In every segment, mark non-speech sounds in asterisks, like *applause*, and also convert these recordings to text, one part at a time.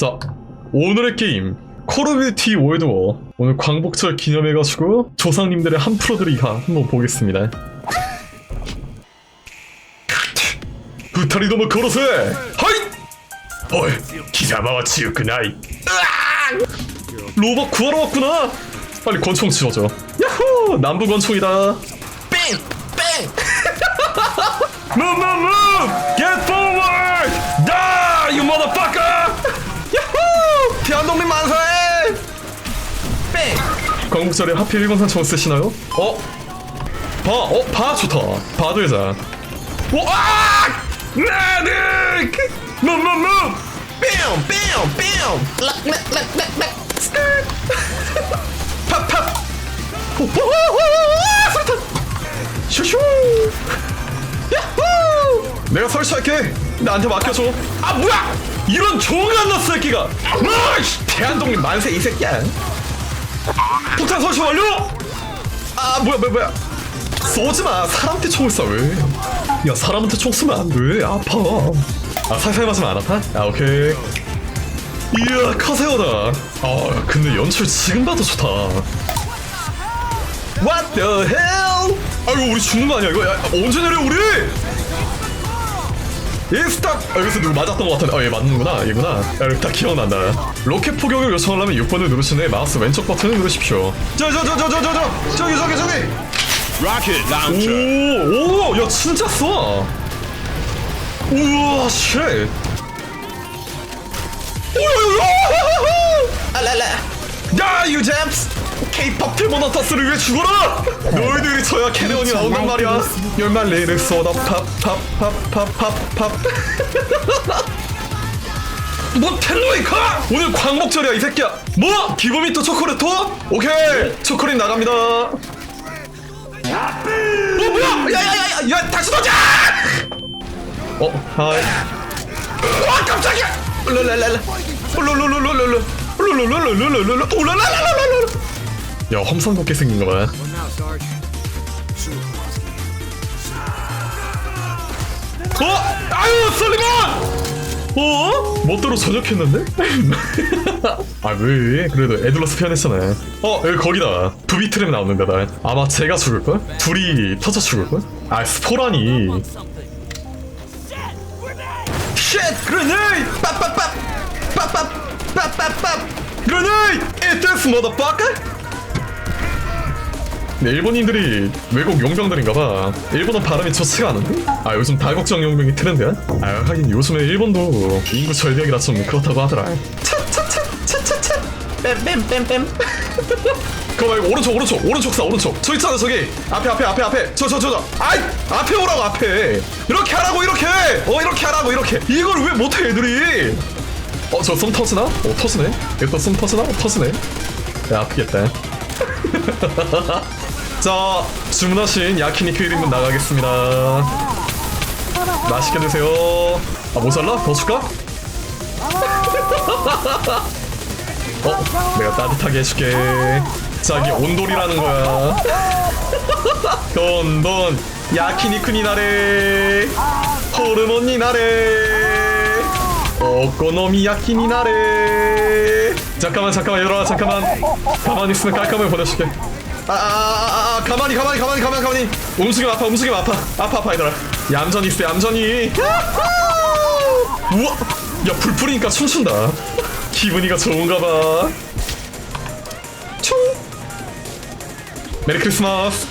자, 오늘의 게임 콜 오브 듀티 월드워 오늘 광복절 기념해가지고 조상님들의 한 프로들이가 한번 보겠습니다. 부타리 도모 걸어세 하이! 어이 기사마와 치우크나이. 로봇 구하러 왔구나! 빨리 권총 지워줘. 야호! 남부 권총이다. 뺑! 뺑! move move move get forward! die you motherfucker 대한독립 만세 뺑 광복절에 하필 일본 산 총 쓰시나요? 어? 바, 어? 바 좋다 바 들자 오, 아! move move 뺨! 뺨! 뺨! 락 락 락 락 락 스크트 팝팝 호호호호 수류탄 슈슈 야호 내가 설치할게 나한테 맡겨줘 아 뭐야 이런 종한 너 새끼가. 아이씨. 대한독립 만세 이 새끼야. 폭탄 설치 완료! 아 뭐야 뭐야 뭐야. 쏘지마. 사람한테 총을 쏴왜 야 사람한테 총 쏘면 안돼. 아파. 아 살살 맞으면 안 아파? 아 오케이. 이야 커세어다. 아 근데 연출 지금 봐도 좋다. What the hell? 아이고 우리 죽는 거 아니야 이거? 야, 언제 내려 우리 이스탑! 아, 여기서 누구 맞았던 것 같은데. 아얘 맞는구나. 얘구나. 야 여기 딱 기억난다. 로켓 포격을 요청하려면 6번을 누르신 후에 마우스 왼쪽 버튼을 누르십시오. 저 저 저 저 저 저 저! 저기 저기 저기! Rocket launcher. 오, 오, 야 진짜 쏴. 우와, 쉣. 알랄라. *laughs* 야, 유잼스. K-pop 트모너터스를 위해 죽어라. 너희들이 쳐야 캐네온이 나온단 말이야. 열만 레이를 쏟아 팝팝팝팝팝팝. 뭐 텔로이카? 오늘 광복절이야 이 새끼야. 뭐? 기브미터 초콜릿 토? 오케이, 초콜릿 나갑니다. 어 뭐야 야야야야 야 다시 도자 어 하이 와 깜짝이야 랄랄랄라 룰룰룰룰 야 험상 돋게 생긴 거 봐 어? 아유 설리번 어? 멋대로 전역했는데? *laughs* 아 왜? 그래도 에둘러스 피어냈잖아 어 여기 거기다 부비트램 나오는데 나 아마 제가 죽을걸? 둘이 터져 죽을걸? 아 스포라니 쉣! 그레네이드! 빠빠빠! 빠 빠! 빠빠빠! 그레네이드! Eat this motherfucker! 네, 일본인들이 외국 용병들인가봐. 일본어 발음이 좋지가 않은데? 아 요즘 다국적 용병이 트렌드야? 아 하긴 요즘에 일본도 인구 절벽이라 좀 그렇다고 하더라. 차차차차차차 뺨뺨뺨뺨. 그거 말고 오른쪽 오른쪽 오른쪽 사 오른쪽 저 있잖아 저기 앞에 앞에 앞에 앞에 저저 저 저 아이 앞에 오라고 앞에 이렇게 하라고 이렇게 어 이렇게 하라고 이렇게 이걸 왜 못해 애들이 어 저 썸 터지나? 어 터지네. 이거 썸 터지나? 어, 터지네. 야 아프겠다. *laughs* 자 주문하신 야키니크 1인분 나가겠습니다. 맛있게 드세요. 아 모자라? 더 줄까? *laughs* 어 내가 따뜻하게 해줄게. 자 이게 온돌이라는 거야. *laughs* 돈 돈. 야키니크니 나래. 호르몬니 나래 오코노미 야키니 나래 잠깐만 잠깐만 얘들아 잠깐만 가만히 있으면 깔끔하게 보내줄게 아, 아, 아, 아, 가만히, 가만히, 가만히, 가만히, 가만히. 움직이면 아파, 움직이면 아파. 아파, 아파, 얘들아. 얌전히 있어, 얌전히. 우와! 야, 불 뿌리니까 춤춘다. 기분이가 좋은가 봐. 춤! 메리 크리스마스!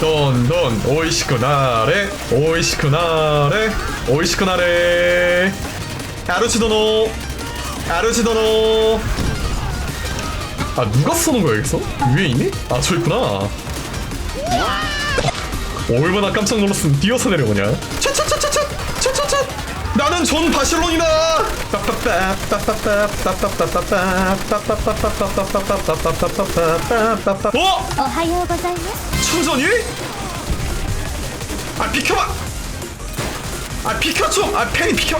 돈, 돈, 오이시쿠 나레, 오이시쿠 나레, 오이시쿠 나레. 아르치도노, 아르치도노. 아 누가 쏘는 거야 여기서? 위에 있니? 아 저 있구나 어, 얼마나 깜짝 놀랐으면 뛰어서 내려오냐 차차차차차 차차차 나는 존 바실론이다 어? おはようございます 충전이? 아 비켜봐 아 비켜 좀아 팬이 비켜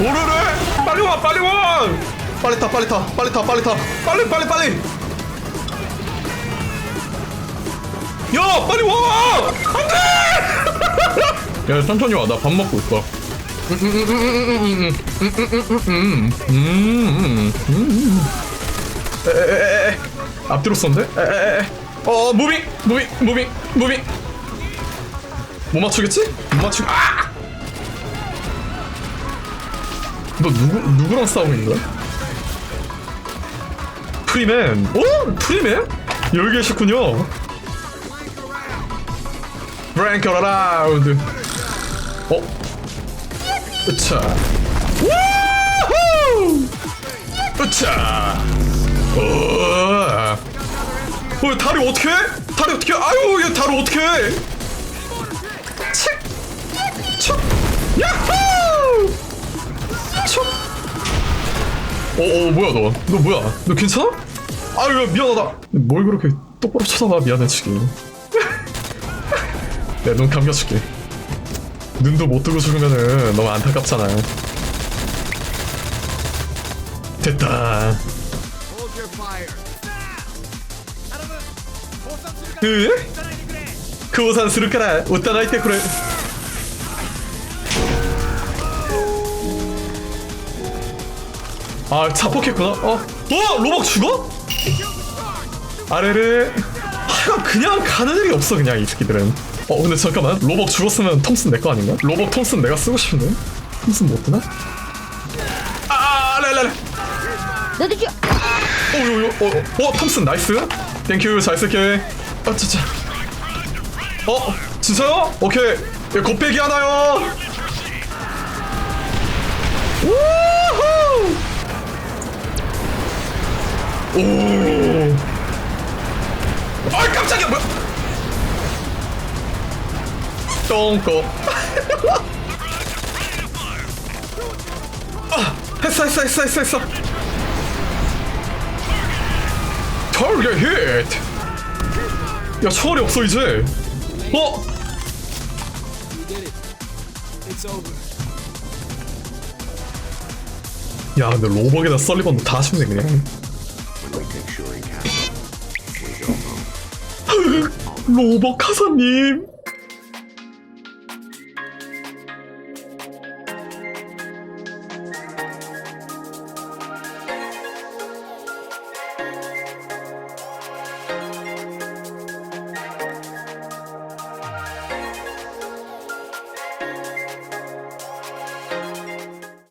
오르르? 빨리 와 빨리 와! 빨리 타 빨리 타 빨리 타 빨리 타. 빨리 빨리 빨리! 야 빨리 와! 안돼! *laughs* 야 천천히 와 나 밥 먹고 있어. 에에에에 앞뒤로 에에에. 어 무빙 무빙 무빙 무빙. 못 맞추겠지? 못 맞추 아! 너 누구 누구랑 싸우고 있는 거야? 프리맨. 오 프리맨? 여기 계셨군요. 브랭크 어라운드 어 으차. 우후! 으차. 어, 어 다리 어떻게 해? 다리 어떻게 해? 아유 얘 다리 어떻게 어, 어 뭐야 너? 너 뭐야? 너 괜찮아? 아유 미안하다. 뭘 그렇게 똑바로 쳐다봐 미안해 지금. *laughs* 내 눈 감겨줄게. 눈도 못 뜨고 죽으면은 너무 안타깝잖아. 됐다. 으? 그 우산 스루카라 우타나이테 코레. 아 자폭했구나 어? 어? 로벅 죽어? 아래를 하여간 그냥 가는 일이 없어 그냥 이 새끼들은 어 근데 잠깐만 로벅 죽었으면 톰슨 내 거 아닌가? 로벅 톰슨 내가 쓰고 싶은데 톰슨 못 뜨나? 아 레레레 너도 줘. 오요요 어, 어, 어 톰슨 나이스 땡큐 잘 쓸게 아 진짜 어 진짜요? 오케이 예, 곱빼기 하나요 오. 아이 깜짝이야 뭐야? 똥꼬. *laughs* 아 했어 했어 했어 했어 했어. 타겟 히트 야 총알이 없어 이제. 어? 야 근데 로벅에다 썰리번도 다 쉽네 그냥 로벅 하사님